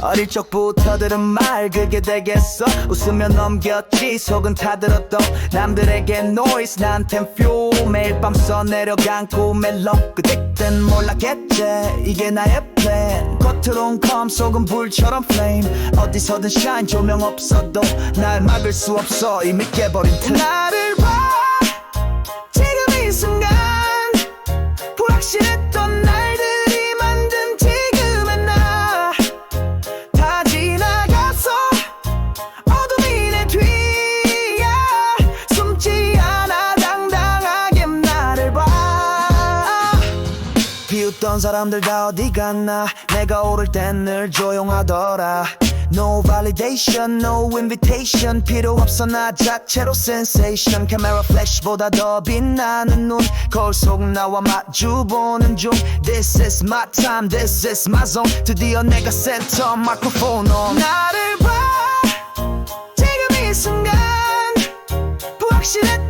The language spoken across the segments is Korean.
어릴 적부터 들은 말 그게 되겠어? 웃으며 넘겼지 속은 타들었던 남들에게 노이즈 나한텐 퓨 매일 밤 써내려간 꿈의 럭 그땐 몰랐겠지 이게 나의 플랜 겉으론 컴 속은 불처럼 플레임 어디서든 샤인 조명 없어도 날 막을 수 없어. 이미 깨버린 틀 나를 봐. 지금 이 순간. 불확실했던 비웃던 사람들 다 어디 갔나? 내가 오를 땐 늘 조용하더라. No validation, no invitation. 필요 없어 나 자체로 sensation. 카메라 플래시보다 더 빛나는 눈. 거울 속 나와 마주보는 중. This is my time, this is my zone. 드디어 내가 센터 마이크로폰 on. 나를 봐. 지금 이 순간. 불확실했던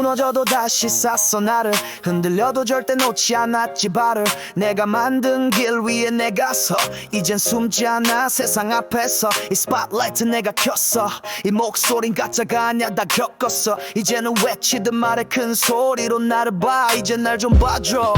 무너져도 다시 쌌어 나를. 흔들려도 절대 놓지 않았지 발을. 내가 만든 길 위에 내가 서. 이젠 숨지 않아 세상 앞에서. 이 스팟라이트 내가 켰어. 이 목소린 가짜가 아니야 다 겪었어. 이제는 외치듯 말해 큰 소리로 나를 봐. 이제 날좀 봐줘